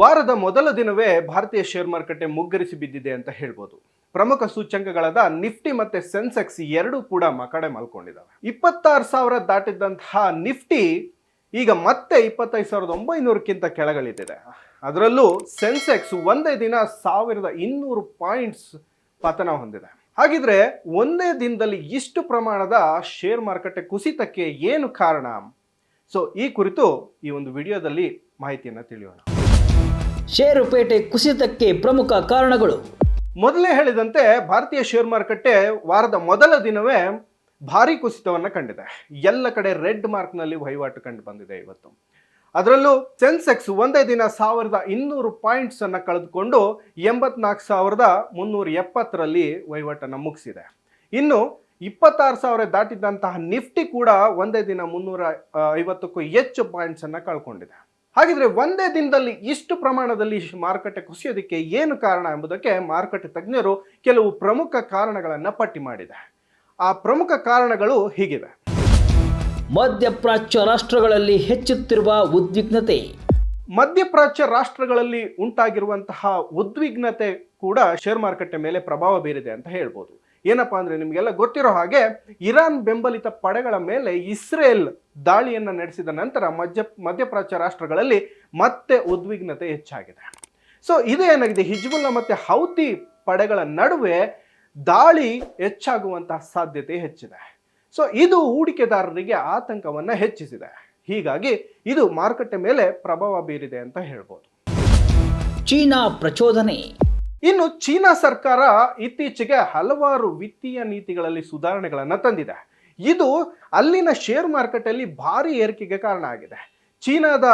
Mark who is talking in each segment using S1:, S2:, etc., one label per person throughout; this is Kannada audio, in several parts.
S1: ವಾರದ ಮೊದಲ ದಿನವೇ ಭಾರತೀಯ ಶೇರ್ ಮಾರುಕಟ್ಟೆ ಮುಗ್ಗರಿಸಿ ಬಿದ್ದಿದೆ ಅಂತ ಹೇಳ್ಬೋದು. ಪ್ರಮುಖ ಸೂಚ್ಯಂಕಗಳಾದ ನಿಫ್ಟಿ ಮತ್ತೆ ಸೆನ್ಸೆಕ್ಸ್ ಎರಡೂ ಕೂಡ ಮಕಡೆ ಮಲ್ಕೊಂಡಿದ್ದಾವೆ. ಇಪ್ಪತ್ತಾರು ಸಾವಿರ ದಾಟಿದ್ದಂತಹ ನಿಫ್ಟಿ ಈಗ ಮತ್ತೆ ಇಪ್ಪತ್ತೈದು ಸಾವಿರದ ಒಂಬೈನೂರಕ್ಕಿಂತ ಕೆಳಗಳಿದ್ದಿದೆ ಅದರಲ್ಲೂ ಸೆನ್ಸೆಕ್ಸ್ ಒಂದೇ ದಿನ ಸಾವಿರದ ಇನ್ನೂರು ಪಾಯಿಂಟ್ಸ್ ಪತನ ಹೊಂದಿದೆ. ಹಾಗಿದ್ರೆ ಒಂದೇ ದಿನದಲ್ಲಿ ಇಷ್ಟು ಪ್ರಮಾಣದ ಶೇರ್ ಮಾರುಕಟ್ಟೆ ಕುಸಿತಕ್ಕೆ ಏನು ಕಾರಣ? ಸೊ ಈ ಕುರಿತು ಈ ಒಂದು ವಿಡಿಯೋದಲ್ಲಿ ಮಾಹಿತಿಯನ್ನು ತಿಳಿಯೋಣ.
S2: ಷೇರುಪೇಟೆ ಕುಸಿತಕ್ಕೆ ಪ್ರಮುಖ ಕಾರಣಗಳು.
S1: ಮೊದಲೇ ಹೇಳಿದಂತೆ ಭಾರತೀಯ ಶೇರ್ ಮಾರುಕಟ್ಟೆ ವಾರದ ಮೊದಲ ದಿನವೇ ಭಾರಿ ಕುಸಿತವನ್ನು ಕಂಡಿದೆ. ಎಲ್ಲ ಕಡೆ ರೆಡ್ ಮಾರ್ಕ್ನಲ್ಲಿ ವಹಿವಾಟು ಕಂಡು ಬಂದಿದೆ ಇವತ್ತು. ಅದರಲ್ಲೂ ಸೆನ್ಸೆಕ್ಸ್ ಒಂದೇ ದಿನ ಸಾವಿರದ ಇನ್ನೂರು ಪಾಯಿಂಟ್ಸ್ ಅನ್ನು ಕಳೆದುಕೊಂಡು ಎಂಬತ್ನಾಲ್ಕು ಸಾವಿರದ ಮುನ್ನೂರ ಎಪ್ಪತ್ತರಲ್ಲಿ ವಹಿವಾಟನ್ನು ಮುಗಿಸಿದೆ. ಇನ್ನು ಇಪ್ಪತ್ತಾರು ಸಾವಿರ ದಾಟಿದಂತಹ ನಿಫ್ಟಿ ಕೂಡ ಒಂದೇ ದಿನ ಮುನ್ನೂರ ಐವತ್ತಕ್ಕೂ ಹೆಚ್ಚು ಪಾಯಿಂಟ್ಸನ್ನು ಕಳ್ಕೊಂಡಿದೆ. ಹಾಗಿದ್ರೆ ಒಂದೇ ದಿನದಲ್ಲಿ ಇಷ್ಟು ಪ್ರಮಾಣದಲ್ಲಿ ಮಾರುಕಟ್ಟೆ ಕುಸಿಯೋದಕ್ಕೆ ಏನು ಕಾರಣ ಎಂಬುದಕ್ಕೆ ಮಾರುಕಟ್ಟೆ ತಜ್ಞರು ಕೆಲವು ಪ್ರಮುಖ ಕಾರಣಗಳನ್ನು ಪಟ್ಟಿ ಮಾಡಿದೆ. ಆ ಪ್ರಮುಖ ಕಾರಣಗಳು ಹೀಗಿವೆ.
S2: ಮಧ್ಯಪ್ರಾಚ್ಯ ರಾಷ್ಟ್ರಗಳಲ್ಲಿ ಹೆಚ್ಚುತ್ತಿರುವ ಉದ್ವಿಗ್ನತೆ.
S1: ಮಧ್ಯಪ್ರಾಚ್ಯ ರಾಷ್ಟ್ರಗಳಲ್ಲಿ ಉಂಟಾಗಿರುವಂತಹ ಉದ್ವಿಗ್ನತೆ ಕೂಡ ಶೇರ್ ಮಾರುಕಟ್ಟೆ ಮೇಲೆ ಪ್ರಭಾವ ಬೀರಿದೆ ಅಂತ ಹೇಳ್ಬೋದು. ಏನಪ್ಪಾ ಅಂದ್ರೆ ನಿಮಗೆಲ್ಲ ಗೊತ್ತಿರೋ ಹಾಗೆ ಇರಾನ್ ಬೆಂಬಲಿತ ಪಡೆಗಳ ಮೇಲೆ ಇಸ್ರೇಲ್ ದಾಳಿಯನ್ನು ನಡೆಸಿದ ನಂತರ ಮಧ್ಯ ಮಧ್ಯಪ್ರಾಚ್ಯ ರಾಷ್ಟ್ರಗಳಲ್ಲಿ ಮತ್ತೆ ಉದ್ವಿಗ್ನತೆ ಹೆಚ್ಚಾಗಿದೆ. ಸೊ ಇದು ಏನಾಗಿದೆ? ಹಿಜ್ಬುಲ್ಲಾ ಮತ್ತೆ ಹೌತಿ ಪಡೆಗಳ ನಡುವೆ ದಾಳಿ ಹೆಚ್ಚಾಗುವಂತಹ ಸಾಧ್ಯತೆ ಹೆಚ್ಚಿದೆ. ಸೊ ಇದು ಹೂಡಿಕೆದಾರರಿಗೆ ಆತಂಕವನ್ನು ಹೆಚ್ಚಿಸಿದೆ. ಹೀಗಾಗಿ ಇದು ಮಾರುಕಟ್ಟೆ ಮೇಲೆ ಪ್ರಭಾವ ಬೀರಿದೆ ಅಂತ ಹೇಳ್ಬೋದು.
S2: ಚೀನಾ ಪ್ರಚೋದನೆ.
S1: ಇನ್ನು ಚೀನಾ ಸರ್ಕಾರ ಇತ್ತೀಚೆಗೆ ಹಲವಾರು ವಿತ್ತೀಯ ನೀತಿಗಳಲ್ಲಿ ಸುಧಾರಣೆಗಳನ್ನು ತಂದಿದೆ. ಇದು ಅಲ್ಲಿನ ಶೇರ್ ಮಾರುಕಟ್ಟೆಯಲ್ಲಿ ಭಾರಿ ಏರಿಕೆಗೆ ಕಾರಣ ಆಗಿದೆ. ಚೀನಾದ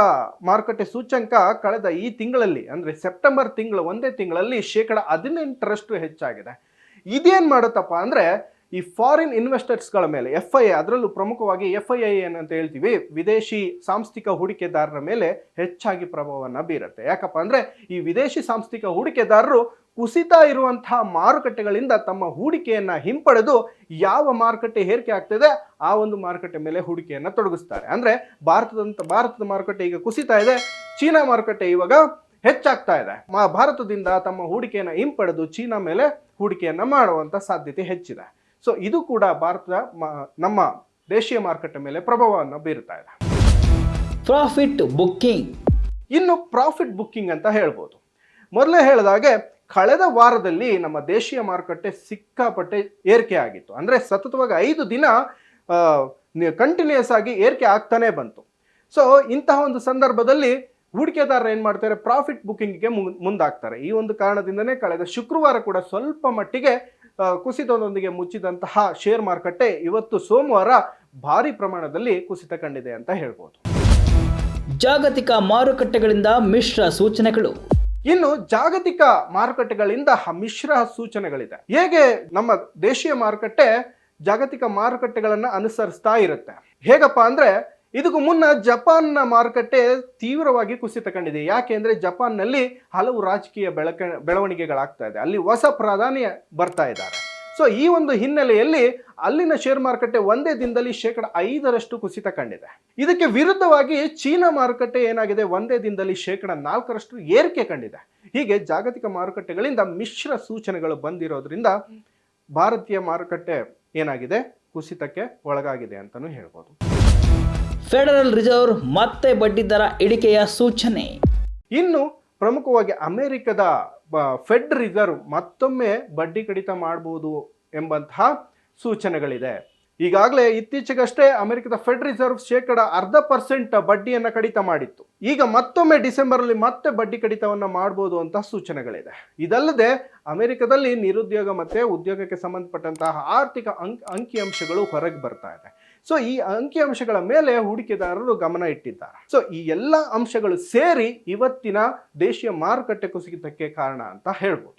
S1: ಮಾರುಕಟ್ಟೆ ಸೂಚ್ಯಂಕ ಕಳೆದ ಈ ತಿಂಗಳಲ್ಲಿ, ಅಂದರೆ ಸೆಪ್ಟೆಂಬರ್ ತಿಂಗಳು ಒಂದೇ ತಿಂಗಳಲ್ಲಿ ಶೇಕಡ ಹದಿನೆಂಟರಷ್ಟು ಹೆಚ್ಚಾಗಿದೆ. ಇದೇನು ಮಾಡುತ್ತಪ್ಪ ಅಂದರೆ ಈ ಫಾರಿನ್ ಇನ್ವೆಸ್ಟರ್ಸ್ಗಳ ಮೇಲೆ ಎಫ್ ಐ ಅದರಲ್ಲೂ ಪ್ರಮುಖವಾಗಿ ಎಫ್ ಐ ಐ ಏನಂತ ಹೇಳ್ತೀವಿ, ವಿದೇಶಿ ಸಾಂಸ್ಥಿಕ ಹೂಡಿಕೆದಾರರ ಮೇಲೆ ಹೆಚ್ಚಾಗಿ ಪ್ರಭಾವವನ್ನು ಬೀರುತ್ತೆ. ಯಾಕಪ್ಪ ಅಂದರೆ, ಈ ವಿದೇಶಿ ಸಾಂಸ್ಥಿಕ ಹೂಡಿಕೆದಾರರು ಕುಸಿತಾ ಇರುವಂತಹ ಮಾರುಕಟ್ಟೆಗಳಿಂದ ತಮ್ಮ ಹೂಡಿಕೆಯನ್ನು ಹಿಂಪಡೆದು ಯಾವ ಮಾರುಕಟ್ಟೆ ಏರಿಕೆ ಆಗ್ತಿದೆ, ಆ ಒಂದು ಮಾರುಕಟ್ಟೆ ಮೇಲೆ ಹೂಡಿಕೆಯನ್ನು ತೊಡಗಿಸ್ತಾರೆ. ಅಂದರೆ, ಭಾರತದಂತ, ಭಾರತದ ಮಾರುಕಟ್ಟೆ ಈಗ ಕುಸಿತಾ ಇದೆ, ಚೀನಾ ಮಾರುಕಟ್ಟೆ ಇವಾಗ ಹೆಚ್ಚಾಗ್ತಾ ಇದೆ. ಮಾ, ಭಾರತದಿಂದ ತಮ್ಮ ಹೂಡಿಕೆಯನ್ನು ಹಿಂಪಡೆದು ಚೀನಾ ಮೇಲೆ ಹೂಡಿಕೆಯನ್ನು ಮಾಡುವಂಥ ಸಾಧ್ಯತೆ ಹೆಚ್ಚಿದೆ. ಸೊ ಇದು ಕೂಡ ಭಾರತದ ನಮ್ಮ ದೇಶೀಯ ಮಾರುಕಟ್ಟೆ ಮೇಲೆ ಪ್ರಭಾವವನ್ನು ಬೀರುತ್ತಾ ಇದೆ.
S2: ಪ್ರಾಫಿಟ್ ಬುಕ್ಕಿಂಗ್
S1: ಇನ್ನು ಪ್ರಾಫಿಟ್ ಬುಕ್ಕಿಂಗ್ ಅಂತ ಹೇಳ್ಬೋದು. ಮೊದಲೇ ಹೇಳಿದಾಗೆ ಕಳೆದ ವಾರದಲ್ಲಿ ನಮ್ಮ ದೇಶೀಯ ಮಾರುಕಟ್ಟೆ ಸಿಕ್ಕಾಪಟ್ಟೆ ಏರಿಕೆ ಆಗಿತ್ತು. ಅಂದರೆ ಸತತವಾಗಿ ಐದು ದಿನ ಕಂಟಿನ್ಯೂಸ್ ಆಗಿ ಏರಿಕೆ ಆಗ್ತಾನೆ ಬಂತು. ಸೊ ಇಂತಹ ಒಂದು ಸಂದರ್ಭದಲ್ಲಿ ಹೂಡಿಕೆದಾರರು ಏನು ಮಾಡ್ತಾರೆ ಪ್ರಾಫಿಟ್ ಬುಕ್ಕಿಂಗ್ಗೆ ಮುಂದಾಗ್ತಾರೆ. ಈ ಒಂದು ಕಾರಣದಿಂದನೇ ಕಳೆದ ಶುಕ್ರವಾರ ಕೂಡ ಸ್ವಲ್ಪ ಮಟ್ಟಿಗೆ ಕುಸಿತದೊಂದಿಗೆ ಮುಚ್ಚಿದಂತಹ ಶೇರ್ ಮಾರುಕಟ್ಟೆ ಇವತ್ತು ಸೋಮವಾರ ಭಾರಿ ಪ್ರಮಾಣದಲ್ಲಿ ಕುಸಿತ ಕಂಡಿದೆ ಅಂತ ಹೇಳ್ಬೋದು.
S2: ಜಾಗತಿಕ ಮಾರುಕಟ್ಟೆಗಳಿಂದ ಮಿಶ್ರ ಸೂಚನೆಗಳು.
S1: ಇನ್ನು ಜಾಗತಿಕ ಮಾರುಕಟ್ಟೆಗಳಿಂದ ಮಿಶ್ರ ಸೂಚನೆಗಳಿದೆ. ಹೇಗೆ ನಮ್ಮ ದೇಶೀಯ ಮಾರುಕಟ್ಟೆ ಜಾಗತಿಕ ಮಾರುಕಟ್ಟೆಗಳನ್ನು ಅನುಸರಿಸ್ತಾ ಇರುತ್ತೆ? ಹೇಗಪ್ಪ ಅಂದ್ರೆ ಇದಕ್ಕೂ ಮುನ್ನ ಜಪಾನ್ನ ಮಾರುಕಟ್ಟೆ ತೀವ್ರವಾಗಿ ಕುಸಿತ ಕಂಡಿದೆ. ಯಾಕೆ ಅಂದರೆ ಜಪಾನ್ನಲ್ಲಿ ಹಲವು ರಾಜಕೀಯ ಬೆಳಕ, ಬೆಳವಣಿಗೆಗಳಾಗ್ತಾ ಇದೆ. ಅಲ್ಲಿ ಹೊಸ ಪ್ರಧಾನಿ ಬರ್ತಾ ಇದ್ದಾರೆ. ಸೊ ಈ ಒಂದು ಹಿನ್ನೆಲೆಯಲ್ಲಿ ಅಲ್ಲಿನ ಶೇರ್ ಮಾರುಕಟ್ಟೆ ಒಂದೇ ದಿನದಲ್ಲಿ ಶೇಕಡ ಐದರಷ್ಟು ಕುಸಿತ ಕಂಡಿದೆ. ಇದಕ್ಕೆ ವಿರುದ್ಧವಾಗಿ ಚೀನಾ ಮಾರುಕಟ್ಟೆ ಏನಾಗಿದೆ? ಒಂದೇ ದಿನದಲ್ಲಿ ಶೇಕಡ ನಾಲ್ಕರಷ್ಟು ಏರಿಕೆ ಕಂಡಿದೆ. ಹೀಗೆ ಜಾಗತಿಕ ಮಾರುಕಟ್ಟೆಗಳಿಂದ ಮಿಶ್ರ ಸೂಚನೆಗಳು ಬಂದಿರೋದ್ರಿಂದ ಭಾರತೀಯ ಮಾರುಕಟ್ಟೆ ಏನಾಗಿದೆ? ಕುಸಿತಕ್ಕೆ ಒಳಗಾಗಿದೆ ಅಂತಲೂ ಹೇಳ್ಬೋದು.
S2: ಫೆಡರಲ್ ರಿಸರ್ವ್ ಮತ್ತೆ ಬಡ್ಡಿದರ ಇಳಿಕೆಯ ಸೂಚನೆ.
S1: ಇನ್ನು ಪ್ರಮುಖವಾಗಿ ಅಮೆರಿಕದ ಫೆಡ್ ರಿಸರ್ವ್ ಮತ್ತೊಮ್ಮೆ ಬಡ್ಡಿ ಕಡಿತ ಮಾಡಬಹುದು ಎಂಬಂತಹ ಸೂಚನೆಗಳಿದೆ. ಈಗಾಗಲೇ ಇತ್ತೀಚೆಗಷ್ಟೇ ಅಮೆರಿಕದ ಫೆಡ್ ರಿಸರ್ವ್ ಶೇಕಡ ಅರ್ಧ ಪರ್ಸೆಂಟ್ ಬಡ್ಡಿಯನ್ನು ಕಡಿತ ಮಾಡಿತ್ತು. ಈಗ ಮತ್ತೊಮ್ಮೆ ಡಿಸೆಂಬರ್ ಅಲ್ಲಿ ಮತ್ತೆ ಬಡ್ಡಿ ಕಡಿತವನ್ನ ಮಾಡಬಹುದು ಅಂತ ಸೂಚನೆಗಳಿದೆ. ಇದಲ್ಲದೆ ಅಮೆರಿಕದಲ್ಲಿ ನಿರುದ್ಯೋಗ ಮತ್ತೆ ಉದ್ಯೋಗಕ್ಕೆ ಸಂಬಂಧಪಟ್ಟಂತಹ ಆರ್ಥಿಕ ಅಂಕ್, ಅಂಕಿಅಂಶಗಳು ಹೊರಗೆ ಬರ್ತಾ ಇದೆ. ಸೊ ಈ ಅಂಕಿಅಂಶಗಳ ಮೇಲೆ ಹೂಡಿಕೆದಾರರು ಗಮನ ಇಟ್ಟಿದ್ದಾರೆ. ಸೊ ಈ ಎಲ್ಲ ಅಂಶಗಳು ಸೇರಿ ಇವತ್ತಿನ ದೇಶೀಯ ಮಾರುಕಟ್ಟೆ ಕುಸಿತಕ್ಕೆ ಕಾರಣ ಅಂತ ಹೇಳ್ಬೋದು.